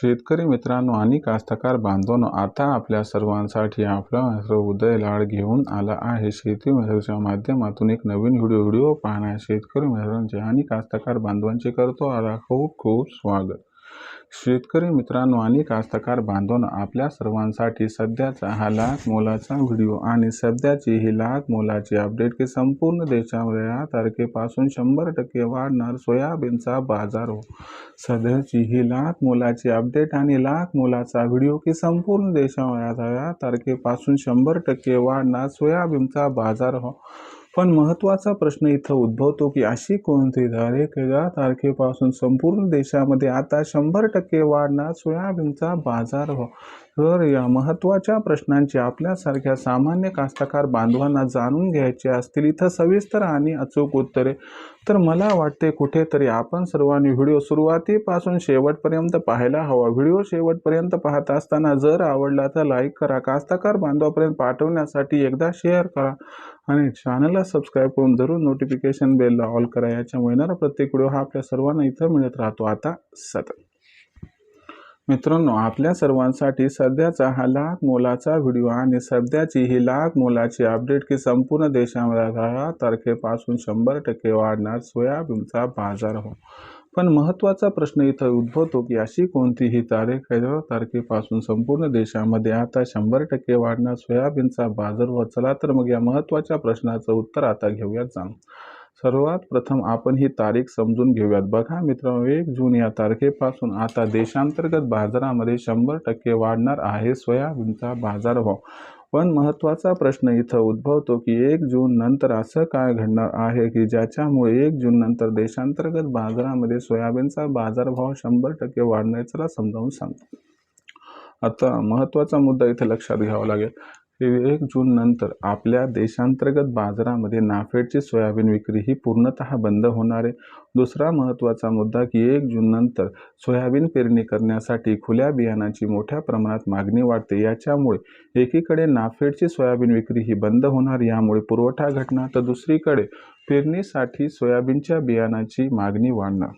शेतकरी मित्रांनो आणि कास्तकार बांधवांनो आता आपल्या सर्वांसाठी आपला उदय लाड घेऊन आला आहे. शेती मित्राच्या माध्यमातून एक नवीन व्हिडिओ व्हिडिओ पाहणार. शेतकरी मित्रांचे आणि कास्तकार बांधवांचे करतो आला खूप खूप स्वागत. शेतकरी मित्रांनो आणि कास्तकार बांधवांनो आपल्या सर्वांसाठी सध्याचा हा लाख मोलाचा व्हिडिओ आणि सध्याची ही लाख मोलाची अपडेट की संपूर्ण देशामध्ये या तारखेपासून शंभर टक्के वाढणार सोयाबीनचा बाजार हो. सध्याची ही लाख मोलाची अपडेट आणि लाख मोलाचा व्हिडिओ की संपूर्ण देशामध्ये या तारखेपासून शंभर टक्के वाढणार सोयाबीनचा बाजार हो. पण महत्त्वाचा प्रश्न इथं उद्भवतो की अशी कोणती तारीख या तारखेपासून संपूर्ण देशामध्ये आता शंभर टक्के वाढणार सोयाबीनचा बाजार हो? तर या महत्त्वाच्या प्रश्नांची आपल्यासारख्या सामान्य कास्तकार बांधवांना जाणून घ्यायचे असतील इथं सविस्तर आणि अचूक उत्तरे. तर मला वाटते कुठेतरी आपण सर्वांनी व्हिडिओ सुरुवातीपासून शेवटपर्यंत पाहायला हवा. व्हिडिओ शेवटपर्यंत पाहत असताना जर आवडला तर लाईक करा. कास्तकार बांधवापर्यंत पाठवण्यासाठी एकदा शेअर करा. आणि चॅनलला सबस्क्राईब करून जरूर नोटिफिकेशन बेलला ऑल करा. याच्यामुळे येणारा प्रत्येक व्हिडिओ हा आपल्या सर्वांना इथं मिळत राहतो. आता सतत. मित्रांनो आपल्या सर्वांसाठी सध्याचा हा लाख मोलाचा व्हिडिओ आणि सध्याची ही लाख मोलाची अपडेट की संपूर्ण देशामध्ये दहा तारखेपासून शंभर टक्के वाढणार. सोयाबीनचा बाजार हो. पण महत्त्वाचा प्रश्न इथं उद्भवतो की अशी कोणतीही तारीख आहे तारखेपासून संपूर्ण देशामध्ये आता शंभर टक्के वाढणार सोयाबीनचा बाजार व चला तर मग या महत्त्वाच्या प्रश्नाचं उत्तर आता घेऊयात जाणून. सर्वात प्रथम आपण ही तारीख समजून घेऊयात. बघा मित्रांनो एक जून या तारखेपासून आता देशांतर्गत बाजारामध्ये शंभर टक्के वाढणार आहे सोयाबीनचा बाजारभाव पण महत्त्वाचा प्रश्न इथं उद्भवतो की एक जून नंतर असं काय घडणार आहे की ज्याच्यामुळे एक जून नंतर देशांतर्गत बाजारामध्ये सोयाबीनचा बाजारभाव शंभर टक्के वाढण्याचा समजावून सांगतो. आता महत्त्वाचा मुद्दा इथे लक्षात घ्यावा लागेल. एक जून नंतर आपल्या देशांतर्गत बाजारामध्ये नाफेडची सोयाबीन विक्री ही पूर्णतः बंद होणार आहे. दुसरा महत्त्वाचा मुद्दा की एक जून नंतर सोयाबीन पेरणी करण्यासाठी खुल्या बियाणाची मोठ्या प्रमाणात मागणी वाढते. याच्यामुळे एकीकडे नाफेडची सोयाबीन विक्री ही बंद होणार यामुळे पुरवठा घटना तर दुसरीकडे पेरणीसाठी सोयाबीनच्या बियाणाची मागणी वाढणार.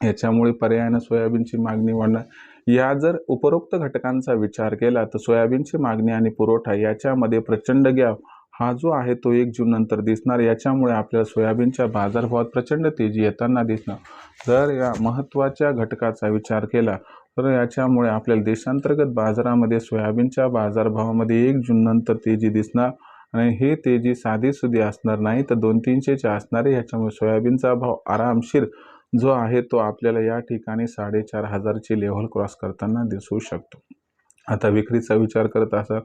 याच्यामुळे पर्यायानं सोयाबीनची मागणी वाढणार. या जर उपरोक्त घटकांचा विचार केला तर सोयाबीनची मागणी आणि पुरवठा याच्यामध्ये प्रचंड गॅप हा जो आहे तो एक जून नंतर दिसणार. याच्यामुळे आपल्याला सोयाबीनच्या बाजारभावात प्रचंड तेजी येताना दिसणार. जर या महत्त्वाच्या घटकाचा विचार केला तर याच्यामुळे आपल्याला देशांतर्गत बाजारामध्ये सोयाबीनच्या बाजारभावामध्ये एक जून नंतर तेजी दिसणार आणि हे तेजी साधीसुधी असणार नाही तर दोन तीनशेच्या असणारे याच्यामुळे सोयाबीनचा भाव आरामशीर जो आहे तो आपल्याला या ठिकाणी साडेचार हजारची लेव्हल क्रॉस करताना दिसू शकतो. आता विक्रीचा विचार करत असाल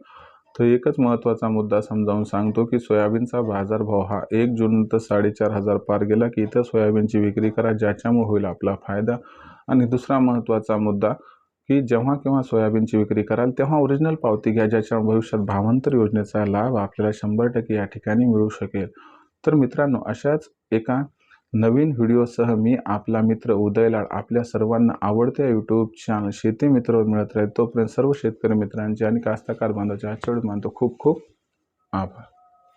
तर एकच महत्त्वाचा मुद्दा समजावून सांगतो की सोयाबीनचा बाजारभाव हा एक जून तर साडेचार हजार पार गेला की इथं सोयाबीनची विक्री करा ज्याच्यामुळे होईल आपला फायदा. आणि दुसरा महत्त्वाचा मुद्दा की जेव्हा केव्हा सोयाबीनची विक्री कराल तेव्हा ओरिजिनल पावती घ्या ज्याच्यामुळे भविष्यात भावांतर योजनेचा लाभ आपल्याला शंभर टक्के या ठिकाणी मिळू शकेल. तर मित्रांनो अशाच एका नवीन व्हिडिओसह मी आपला मित्र उदयलाड आपल्या सर्वांना आवडत्या यूट्यूब चॅनल शेती मित्र मिळत राहील. तोपर्यंत सर्व शेतकरी मित्रांचे आणि कास्तकार बांधवाचे आचवड मानतो खूप खूप आभार.